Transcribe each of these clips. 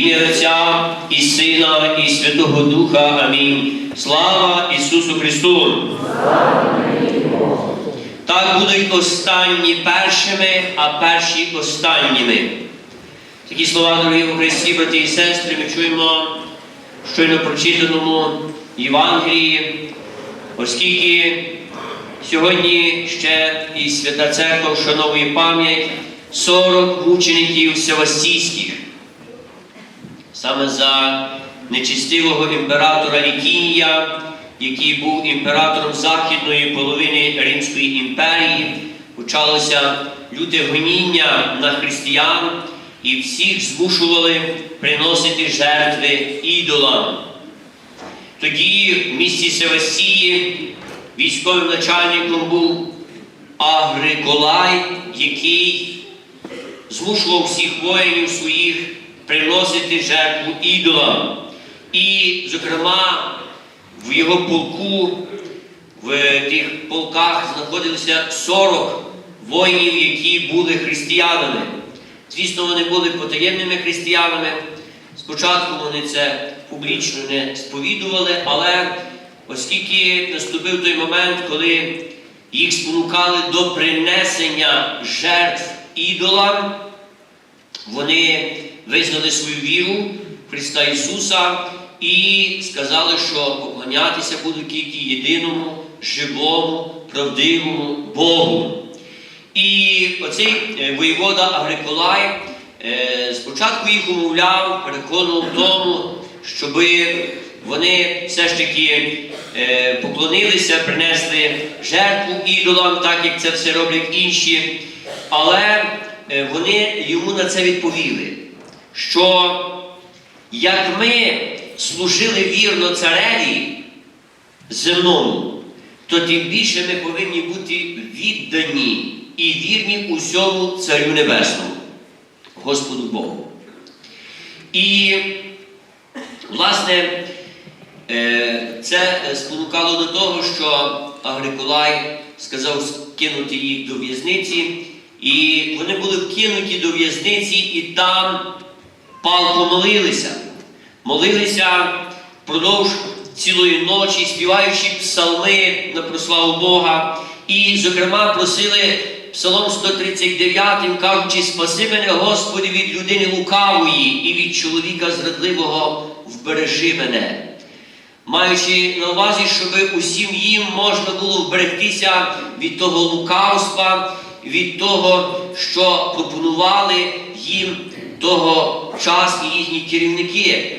ім'я Отця і Сина, і Святого Духа. Амінь. Слава Ісусу Христу! Так будуть останні першими, а перші останніми. Такі слова, дорогі у Христі, брати і сестри, ми чуємо в щойно прочитаному Євангелії, оскільки сьогодні ще і Свята Церква вшановує пам'ять 40 мучеників Севастійських. Саме за нечистивого імператора Лікінія, який був імператором західної половини Римської імперії, почалося люте гоніння на християн і всіх змушували приносити жертви ідолам. Тоді в місті Севастії військовим начальником був Агриколай, який змушував всіх воїнів своїх приносити жертву ідолам. І, зокрема, в його полку, в тих полках знаходилися 40 воїнів, які були християнами. Звісно, вони були потаємними християнами. Спочатку вони це публічно не сповідували, але оскільки наступив той момент, коли їх спонукали до принесення жертв ідолам, вони визнали свою віру в Христа Ісуса і сказали, що поклонятися будуть тільки єдиному, живому, правдивому Богу. І оцей е, воєвода Агриколай е, спочатку їх умовляв, переконував в тому, щоб вони все ж таки е, поклонилися, принесли жертву ідолам, так як це все роблять інші. Але вони йому на це відповіли, що як ми служили вірно цареві земному, то тим більше ми повинні бути віддані і вірні усьому Царю Небесному, Господу Богу. І, власне, е, це спонукало до того, що Агриколай сказав скинути їх до в'язниці, і вони були вкинуті до в'язниці, і там палко молилися. Молилися впродовж цілої ночі, співаючи псалми на прославу Бога. І, зокрема, просили Псалом 139, кажучи, спаси мене, Господи, від людини лукавої і від чоловіка зрадливого вбережи мене. Маючи на увазі, щоб усім їм можна було вберегтися від того лукавства, від того, що пропонували їм того час і їхні керівники.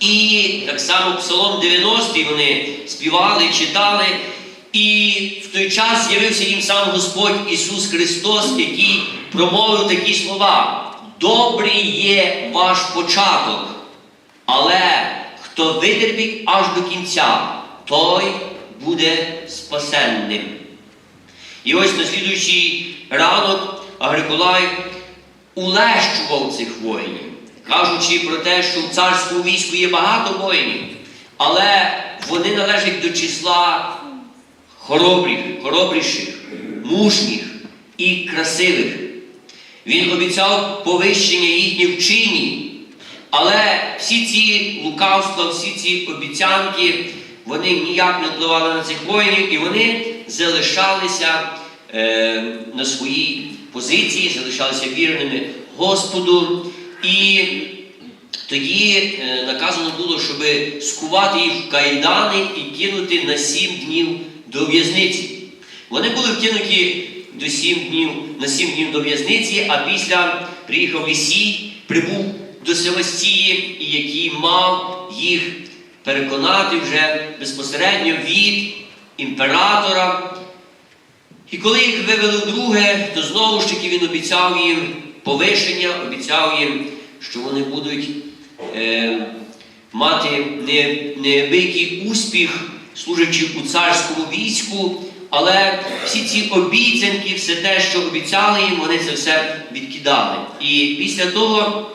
І так само Псалом 90 вони співали, читали. І в той час з'явився їм сам Господь Ісус Христос, який промовив такі слова: Добрий є ваш початок, але хто витерпить аж до кінця, той буде спасенним. І ось на слідуючий ранок Агриколай улещував цих воїнів, кажучи про те, що в царському війську є багато воїнів, але вони належать до числа хоробрих, хоробріших, мужніх і красивих. Він обіцяв повищення їхніх в чині, але всі ці лукавства, всі ці обіцянки, вони ніяк не впливали на цих воїнів, і вони залишалися е, на своїй позиції, залишалися вірними Господу. І тоді е, наказано було, щоб скувати їх в кайдани і кинути на сім днів до в'язниці. Вони були вкинуті до сім днів, на сім днів до в'язниці, а після приїхав Ісій, прибув до Севастії, і який мав їх переконати вже безпосередньо від імператора. І коли їх вивели вдруге, то знову ж таки він обіцяв їм повишення, обіцяв їм, що вони будуть е, мати не- неабиякий успіх, служачи у царському війську, але всі ці обіцянки, все те, що обіцяли їм, вони це все відкидали. І після того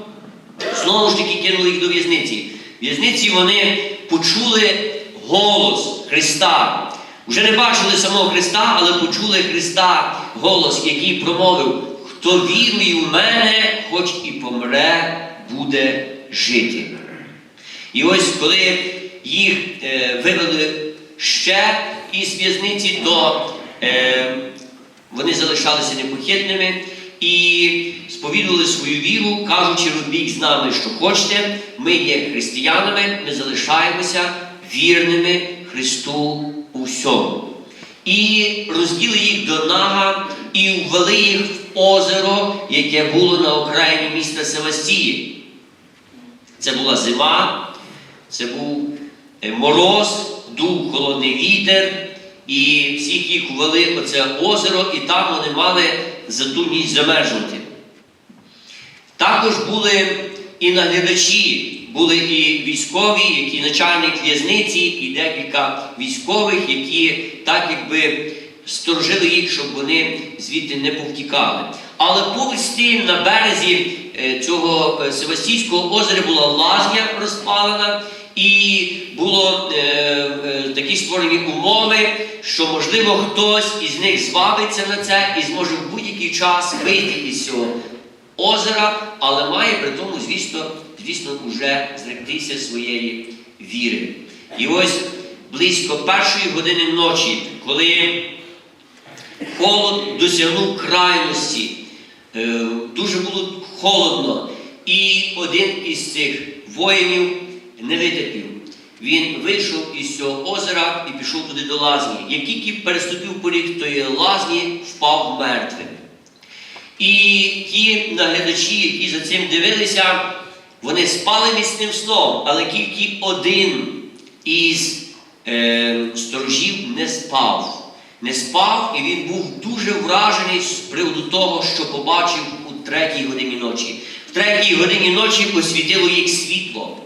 знову ж таки кинули їх до в'язниці. В'язниці вони почули голос Христа. Вже не бачили самого Христа, але почули Христа голос, який промовив: хто вірує в мене, хоч і помре, буде жити. І ось коли їх е, вивели ще із в'язниці, то е, вони залишалися непохитними і сповідували свою віру, кажучи, робіть з нами, що хочете. Ми є християнами, ми залишаємося вірними Христу у всьому. І розділи їх до нага і ввели їх в озеро, яке було на окраїні міста Севастії. Це була зима, це був е, мороз, дув холодний вітер, і всіх їх ввели в оце озеро, і там вони мали за ту ніч замерзнути. Також були і наглядачі, були і військові, які начальник в'язниці, і декілька військових, які так якби сторожили їх, щоб вони звідти не повтікали. Але поруч на березі е, цього е, Севастійського озера була лазня розпалена, і було е, е, такі створені умови, що можливо хтось із них звабиться на це і зможе в будь-який час вийти із цього озера, але має при тому, звісно, звісно, уже зректися своєї віри. І ось близько першої години ночі, коли холод досягнув крайності, е, дуже було холодно, і один із цих воїнів не витерпів. Він вийшов із цього озера і пішов туди до лазні. Як тільки переступив поріг тої лазні, впав мертвим. І ті наглядачі, які за цим дивилися, вони спали міцним сном, але тільки один із е, сторожів не спав. Не спав, і він був дуже вражений з приводу того, що побачив у третій годині ночі. В третій годині ночі освітило їх світло.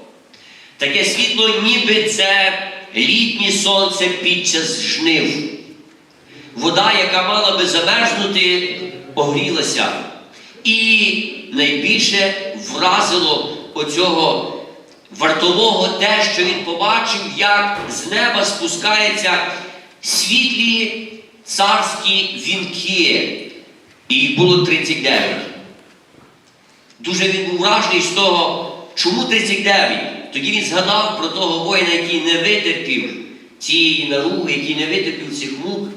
Таке світло, ніби це літнє сонце під час жнив. Вода, яка мала би замерзнути, огрілася. І найбільше вразило оцього вартового те, що він побачив, як з неба спускаються світлі царські вінки. І їх було 39. Дуже він був вражений з того, чому 39. Тоді він згадав про того воїна, який не витерпів цієї наруги, який не витерпів цих мук.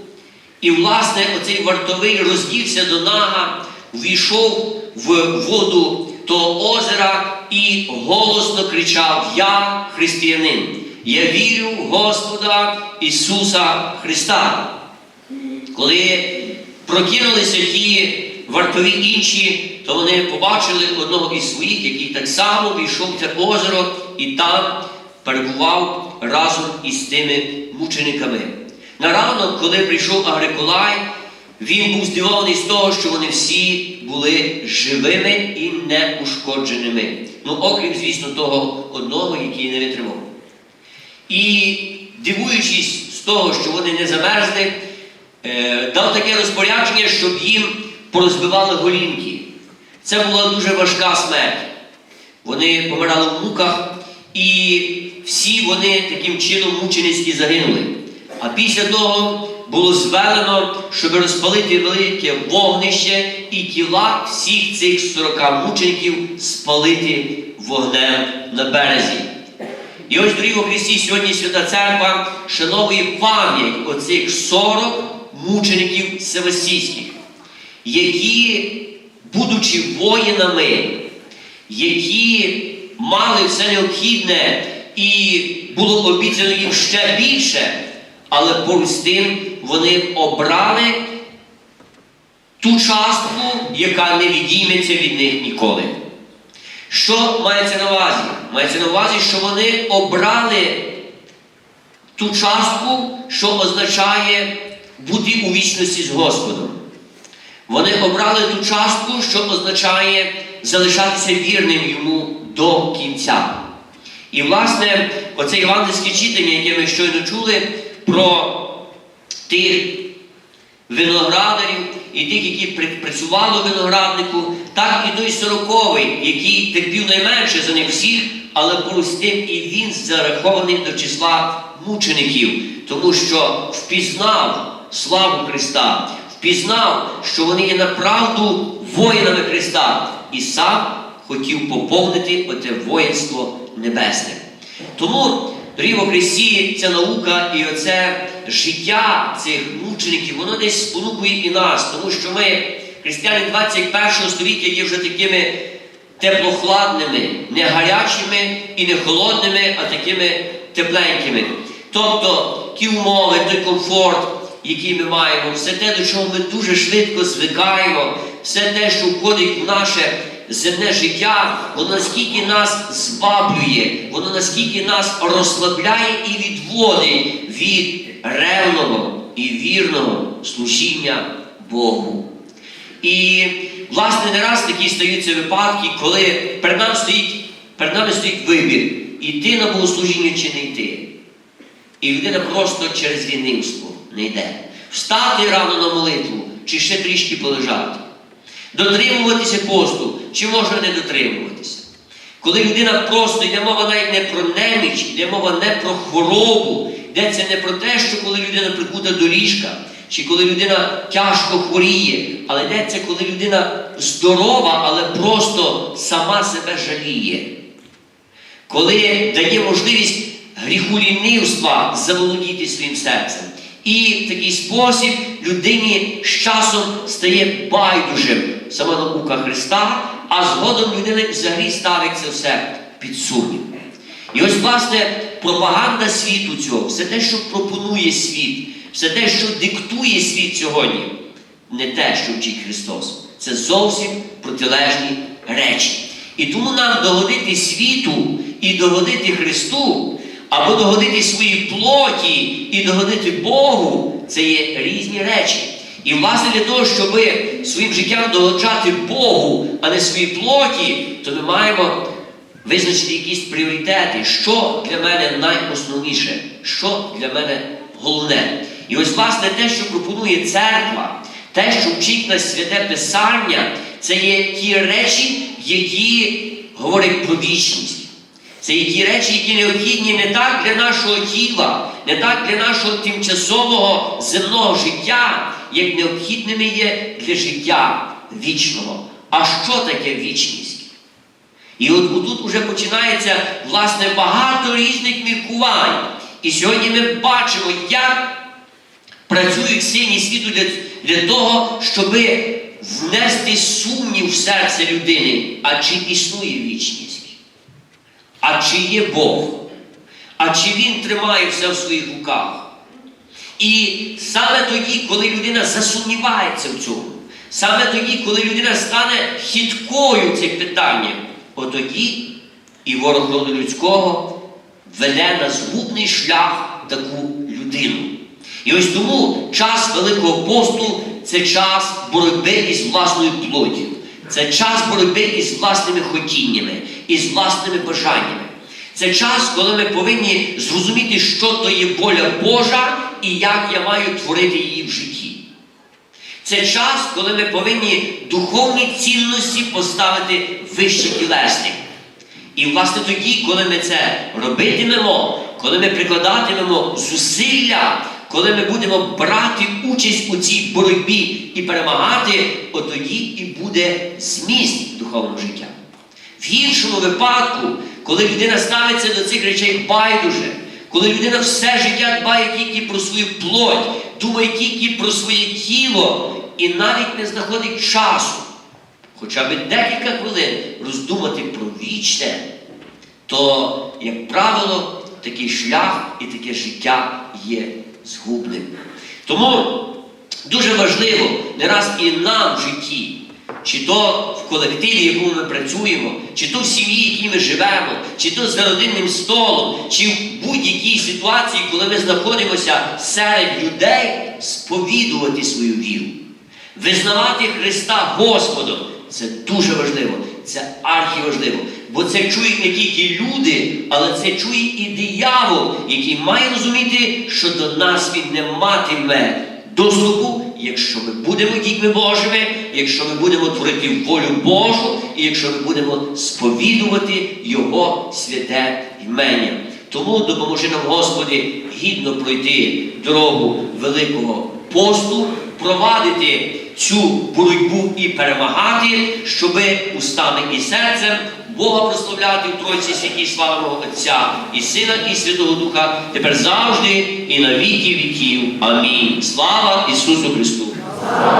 І, власне, оцей вартовий роздівся до нага, війшов в воду того озера і голосно кричав: Я християнин, я вірю в Господа Ісуса Христа. Коли прокинулися ті вартові інші, то вони побачили одного із своїх, який так само війшов в це озеро і там перебував разом із тими мучениками. На ранок, коли прийшов Агриколай, він був здивований з того, що вони всі були живими і неушкодженими. Ну, окрім, звісно, того одного, який не витримав. І дивуючись з того, що вони не замерзли, е, дав таке розпорядження, щоб їм порозбивали голінки. Це була дуже важка смерть. Вони помирали в муках, і всі вони таким чином мученицькі загинули. А після того було звелено, щоб розпалити велике вогнище і тіла всіх цих 40 мучеників спалити вогнем на березі. І ось, дорогі Христі, сьогодні Свята Церква шановує пам'ять оцих 40 мучеників Севастійських, які, будучи воїнами, які мали все необхідне і було обіцяно їм ще більше, але поруч з тим вони обрали ту частку, яка не відійметься від них ніколи. Що мається на увазі? Мається на увазі, що вони обрали ту частку, що означає бути у вічності з Господом. Вони обрали ту частку, що означає залишатися вірним йому до кінця. І, власне, оце євангельське читання, яке ми щойно чули, про тих виноградарів і тих, які працювали винограднику, так і той сороковий, який терпів найменше за них всіх, але поруч з тим і він зарахований до числа мучеників, тому що впізнав славу Христа, впізнав, що вони є направду воїнами Христа, і сам хотів поповнити оте воїнство небесне. Тому, дорогі во Христі, ця наука і оце життя цих мучеників, воно десь спонукує і нас, тому що ми, християни 21 століття, є вже такими теплохладними, не гарячими і не холодними, а такими тепленькими. Тобто ті умови, той комфорт, який ми маємо, все те, до чого ми дуже швидко звикаємо, все те, що входить в наше земне життя, воно наскільки нас збаблює, воно наскільки нас розслабляє і відводить від ревного і вірного служіння Богу. І, власне, не раз такі стаються випадки, коли перед нами стоїть, перед нами стоїть вибір, іти на богослужіння чи не йти. І людина просто через лінивство не йде. Встати рано на молитву, чи ще трішки полежати. Дотримуватися посту, чи можна не дотримуватися. Коли людина просто йде мова навіть не про неміч, йде мова не про хворобу, йдеться не про те, що коли людина прикута до ліжка, чи коли людина тяжко хворіє, але йдеться, коли людина здорова, але просто сама себе жаліє. Коли дає можливість гріху лінивства заволодіти своїм серцем. І в такий спосіб людині з часом стає байдужим сама наука Христа, а згодом людина взагалі ставить це все під сумнів. І ось, власне, пропаганда світу цього, все те, що пропонує світ, все те, що диктує світ сьогодні, не те, що вчить Христос. Це зовсім протилежні речі. І тому нам догодити світу і догодити Христу, або догодити своїй плоті і догодити Богу, це є різні речі. І, власне, для того, щоб своїм життям догоджати Богу, а не своїй плоті, то ми маємо визначити якісь пріоритети, що для мене найосновніше, що для мене головне. І ось, власне, те, що пропонує церква, те, що вчить нас святе Писання, це є ті речі, які говорять про вічність. Це є ті речі, які необхідні не так для нашого тіла, не так для нашого тимчасового земного життя, як необхідними є для життя вічного. А що таке вічність? І от тут вже починається власне багато різних міркувань. І сьогодні ми бачимо, як працюють сильні світу для, для того, щоб внести сумнів в серце людини, а чи існує вічність. А чи є Бог? А чи Він тримає все в своїх руках? І саме тоді, коли людина засумнівається в цьому, саме тоді, коли людина стане хиткою цих питань, отоді і ворог роду людського веде на згубний шлях таку людину. І ось тому час Великого посту це час боротьби із власною плоттю. Це час боротьби із власними хотіннями, із власними бажаннями. Це час, коли ми повинні зрозуміти, що то є воля Божа і як я маю творити її в житті. Це час, коли ми повинні духовні цінності поставити вище тілесних. І, власне, тоді, коли ми це робитимемо, коли ми прикладатимемо зусилля, коли ми будемо брати участь у цій боротьбі і перемагати, от тоді і буде зміст духовного життя. В іншому випадку, коли людина ставиться до цих речей байдуже, коли людина все життя дбає тільки про свою плоть, думає тільки про своє тіло і навіть не знаходить часу, хоча б декілька хвилин роздумати про вічне, то, як правило, такий шлях і таке життя є згубним. Тому дуже важливо не раз і нам в житті, чи то в колективі, в якому ми працюємо, чи то в сім'ї, в якій ми живемо, чи то за родинним столом, чи в будь-якій ситуації, коли ми знаходимося серед людей, сповідувати свою віру. Визнавати Христа Господом це дуже важливо, це архіважливо. Бо це чують не тільки люди, але це чує і диявол, який має розуміти, що до нас він не матиме доступу, якщо ми будемо дітьми Божими, якщо ми будемо творити волю Божу, і якщо ми будемо сповідувати Його святе імення. Тому допоможи нам, Господи, гідно пройти дорогу Великого посту, провадити цю боротьбу і перемагати, щоби устами і серцем Бога прославляти в Тройці святій славного Отця і Сина, і Святого Духа, тепер завжди і на віки віків. Амінь. Слава Ісусу Христу!